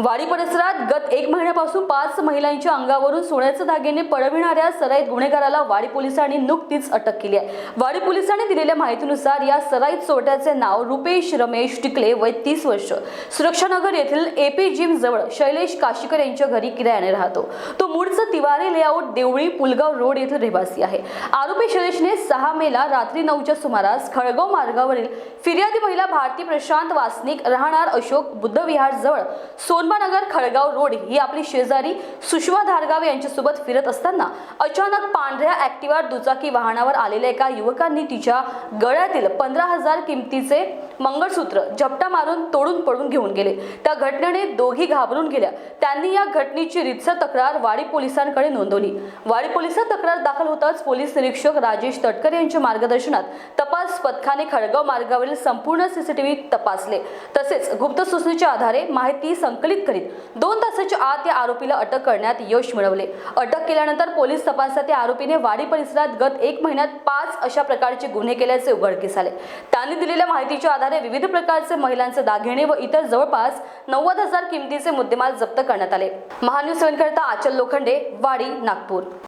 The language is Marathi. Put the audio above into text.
वाडी परिसरात गत एक महिन्यापासून पाच महिलांच्या अंगावरून सोन्याचे दागिने पळविणाऱ्या सराईत गुन्हेगाराला वाडी पोलिसांनी नुकतीच अटक केली आहे. वाडी पोलिसांनी दिलेल्या माहितीनुसार या सराईत चोरट्याचे नाव रुपेश रमेश टिकले वय तीस वर्ष. सुरक्षानगर येथील एपी जिम जवळ शैलेश काशीकर यांच्या घरी किरायाने राहतो. तो मूळचा तिवारी लेआउट देवळी पुलगाव रोड येथील रहिवासी आहे. आरोपी शैलेशने सहा मेला रात्री नऊच्या सुमारास खळगाव मार्गावरील फिर्यादी महिला भारती प्रशांत वासनिक राहणार अशोक बुद्धविहार जवळ सोनबानगर खळगाव रोड ही आपली शेजारी सुषमा धारगाव यांच्यासोबत फिरत असताना अचानक पांढऱ्या ऍक्टिवा दुचाकी वाहनावर आलेल्या एका युवकांनी तिच्या गळ्यातील पंधरा हजार किमतीचे मंगळसूत्र झपटा मारून तोडून पडून घेऊन गेले. त्या घटनेने दोघी घाबरून गेल्या. त्यांनी या घटनेची रितसर तक्रार वाडी पोलिसांकडे नोंदवली. वाडी पोलिसात तक्रार दाखल होताच पोलीस निरीक्षक राजेश तटकर यांच्या मार्गदर्शनात तपास पथकाने खडगाव मार्गावरील संपूर्ण सीसीटीव्ही तपासले. तसेच गुप्त सूचनेच्या आधारे माहिती संकलित करीत दोन तासाच्या आत या आरोपीला अटक करण्यात यश मिळवले. अटक केल्यानंतर पोलीस तपासात या आरोपीने वाडी परिसरात गत एक महिन्यात पाच अशा प्रकारचे गुन्हे केल्याचे उघडकीस आले. त्यांनी दिलेल्या माहितीच्या आधारे विविध प्रकारचे महिलांचे दागिने व इतर जवळपास नव्वद हजार किमतीचे मुद्देमाल जप्त करण्यात आले. महान्यूज सेवन करता आचल लोखंडे वाडी नागपूर.